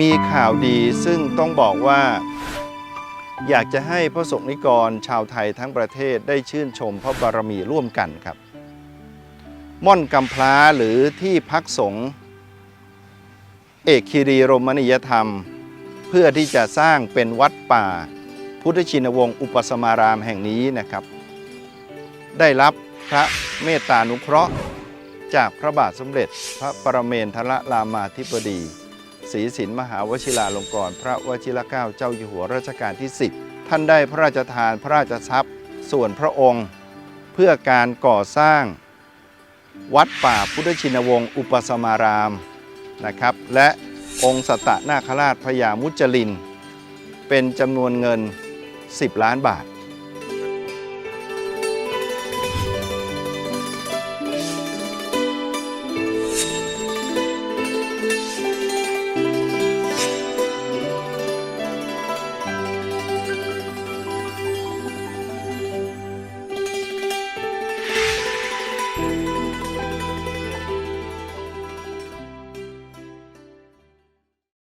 มีข่าวดีซึ่งต้องบอกว่า อยากจะให้พระสงฆ์นิกรชาวไทยทั้งประเทศได้ชื่นชมพระบารมีร่วมกันครับ ม่อนกำพร้าหรือที่พักสงฆ์เอกคีรีรมณียธรรม เพื่อที่จะสร้างเป็นวัดป่า พุทธชินวงศ์อุปสมารามแห่งนี้นะครับ ได้รับพระเมตตานุเคราะห์ จากพระบาทสมเด็จพระปรเมนทรรามาธิบดี ศรีสินมหาวชิราลงกรณ์พระวชิรเกล้าเจ้าอยู่หัวรัชกาลที่ 10 ท่านได้พระราชทานพระราชทรัพย์ส่วนพระองค์ เพื่อการก่อสร้าง วัดป่าพุทธชินวงศ์อุปสมารามนะครับและองค์สตตนาคราชพญามุจลิน เป็นจำนวนเงิน 10 ล้านบาท